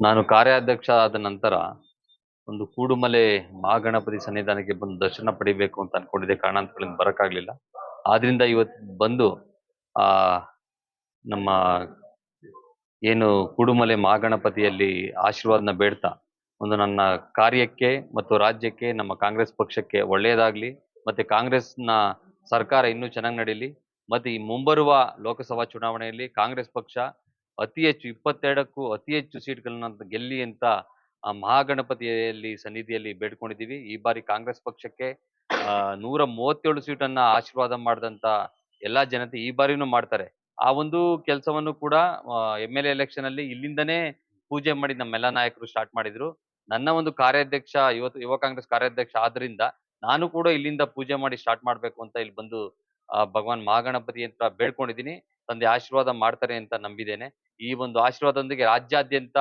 ನಾನು ಕಾರ್ಯಾಧ್ಯಕ್ಷ ಆದ ನಂತರ ಒಂದು ಕೂಡುಮಲೆ ಮಹಾಗಣಪತಿ ಸನ್ನಿಧಾನಕ್ಕೆ ಬಂದು ದರ್ಶನ ಪಡಿಬೇಕು ಅಂತ ಅನ್ಕೊಂಡಿದ್ದೆ. ಕಾರಣಾಂತರಗಳಿಂದ ಬರಕ್ಕಾಗ್ಲಿಲ್ಲ ಆದ್ರಿಂದ ಇವತ್ತು ಬಂದು, ಆ, ನಮ್ಮ ಏನು ಕೂಡುಮಲೆ ಮಹಾಗಣಪತಿಯಲ್ಲಿ ಆಶೀರ್ವಾದನ ಬೇಡ್ತಾ, ಒಂದು ನನ್ನ ಕಾರ್ಯಕ್ಕೆ ಮತ್ತು ರಾಜ್ಯಕ್ಕೆ, ನಮ್ಮ ಕಾಂಗ್ರೆಸ್ ಪಕ್ಷಕ್ಕೆ ಒಳ್ಳೆಯದಾಗ್ಲಿ, ಮತ್ತೆ ಕಾಂಗ್ರೆಸ್ನ ಸರ್ಕಾರ ಇನ್ನೂ ಚೆನ್ನಾಗಿ ನಡೀಲಿ ಮತ್ತೆ ಈ ಮುಂಬರುವ ಲೋಕಸಭಾ ಚುನಾವಣೆಯಲ್ಲಿ ಕಾಂಗ್ರೆಸ್ ಪಕ್ಷ ಅತಿ ಹೆಚ್ಚು ಇಪ್ಪತ್ತೆರಡಕ್ಕೂ ಅತಿ ಹೆಚ್ಚು ಸೀಟ್ಗಳನ್ನ ಗೆಲ್ಲಿ ಅಂತ ಮಹಾಗಣಪತಿಯಲ್ಲಿ ಸನ್ನಿಧಿಯಲ್ಲಿ ಬೇಡ್ಕೊಂಡಿದ್ದೀವಿ. ಈ ಬಾರಿ ಕಾಂಗ್ರೆಸ್ ಪಕ್ಷಕ್ಕೆ ನೂರ ಮೂವತ್ತೇಳು ಸೀಟನ್ನ ಆಶೀರ್ವಾದ ಮಾಡಿದಂತ ಎಲ್ಲಾ ಜನತೆ ಈ ಬಾರಿನೂ ಮಾಡ್ತಾರೆ. ಆ ಒಂದು ಕೆಲಸವನ್ನು ಕೂಡ ಎಂ ಎಲ್ ಎಲೆಕ್ಷನ್ ಅಲ್ಲಿ ಇಲ್ಲಿಂದನೇ ಪೂಜೆ ಮಾಡಿ ನಮ್ಮೆಲ್ಲ ನಾಯಕರು ಸ್ಟಾರ್ಟ್ ಮಾಡಿದ್ರು. ನನ್ನ ಒಂದು ಕಾರ್ಯಾಧ್ಯಕ್ಷ ಇವತ್ತು ಯುವ ಕಾಂಗ್ರೆಸ್ ಕಾರ್ಯಾಧ್ಯಕ್ಷ ಆದ್ರಿಂದ ನಾನು ಕೂಡ ಇಲ್ಲಿಂದ ಪೂಜೆ ಮಾಡಿ ಸ್ಟಾರ್ಟ್ ಮಾಡ್ಬೇಕು ಅಂತ ಇಲ್ಲಿ ಬಂದು ಭಗವಾನ್ ಮಹಾಗಣಪತಿ ಅಂತ ಬೇಡ್ಕೊಂಡಿದ್ದೀನಿ. ತಂದೆ ಆಶೀರ್ವಾದ ಮಾಡ್ತಾರೆ ಅಂತ ನಂಬಿದ್ದೇನೆ. ಈ ಒಂದು ಆಶೀರ್ವಾದದೊಂದಿಗೆ ರಾಜ್ಯಾದ್ಯಂತ,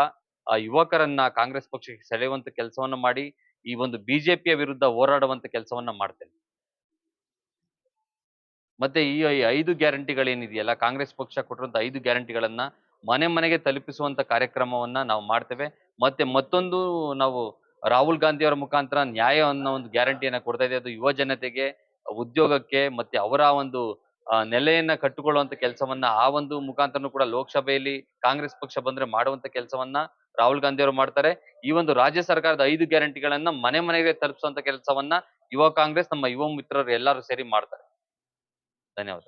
ಆ, ಯುವಕರನ್ನ ಕಾಂಗ್ರೆಸ್ ಪಕ್ಷಕ್ಕೆ ಸೆಳೆಯುವಂತ ಕೆಲಸವನ್ನ ಮಾಡಿ, ಈ ಒಂದು ಬಿಜೆಪಿಯ ವಿರುದ್ಧ ಹೋರಾಡುವಂತ ಕೆಲಸವನ್ನ ಮಾಡ್ತೇನೆ. ಮತ್ತೆ ಈ ಐದು ಗ್ಯಾರಂಟಿಗಳೇನಿದೆಯಲ್ಲ, ಕಾಂಗ್ರೆಸ್ ಪಕ್ಷ ಕೊಟ್ಟಿರುವಂತ ಐದು ಗ್ಯಾರಂಟಿಗಳನ್ನ ಮನೆ ಮನೆಗೆ ತಲುಪಿಸುವಂತ ಕಾರ್ಯಕ್ರಮವನ್ನ ನಾವು ಮಾಡ್ತೇವೆ. ಮತ್ತೆ ಮತ್ತೊಂದು ನಾವು ರಾಹುಲ್ ಗಾಂಧಿ ಅವರ ಮುಖಾಂತರ ನ್ಯಾಯ ಅನ್ನೋ ಒಂದು ಗ್ಯಾರಂಟಿಯನ್ನ ಕೊಡ್ತಾ ಇದೆ ಅದು ಯುವ ಜನತೆಗೆ ಉದ್ಯೋಗಕ್ಕೆ ಮತ್ತೆ ಅವರ ಒಂದು ನೆಲೆಯನ್ನ ಕಟ್ಟಿಕೊಳ್ಳುವಂತ ಕೆಲಸವನ್ನ ಆ ಒಂದು ಮುಖಾಂತರನು ಕೂಡ ಲೋಕಸಭೆಯಲ್ಲಿ ಕಾಂಗ್ರೆಸ್ ಪಕ್ಷ ಬಂದ್ರೆ ಮಾಡುವಂತ ಕೆಲಸವನ್ನ ರಾಹುಲ್ ಗಾಂಧಿ ಅವರು ಮಾಡ್ತಾರೆ. ಈ ಒಂದು ರಾಜ್ಯ ಸರ್ಕಾರದ ಐದು ಗ್ಯಾರಂಟಿಗಳನ್ನ ಮನೆ ಮನೆಗೆ ತಲುಪಿಸುವಂತ ಕೆಲಸವನ್ನ ಯುವ ಕಾಂಗ್ರೆಸ್ ನಮ್ಮ ಯುವ ಮಿತ್ರರು ಎಲ್ಲರೂ ಸೇರಿ ಮಾಡ್ತಾರೆ. ಧನ್ಯವಾದ